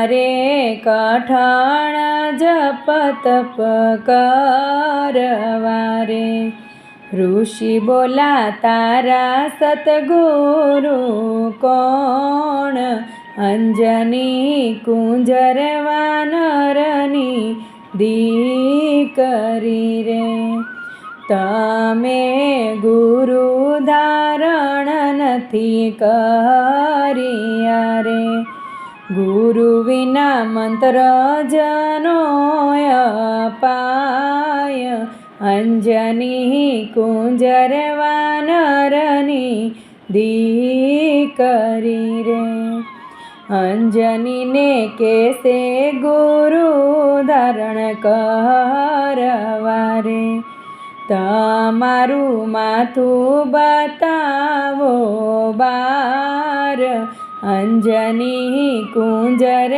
મારે કઠણ જપ તપ કરવારે. ઋષિ બોલા, તારા સતગુરુ કોણ? અંજની કુંજર વાનરની દીકરી રે. તમે ગુરુ ધારણ નથી કરી રે. ગુરુ વિના મંત્ર જનો પાય અંજની કુંજર વાનરની દીકરી રે. અંજનીને કેસે ગુરુ ધારણ કરવારે તમારું માથું બતાવો બાર અંજની કુંજર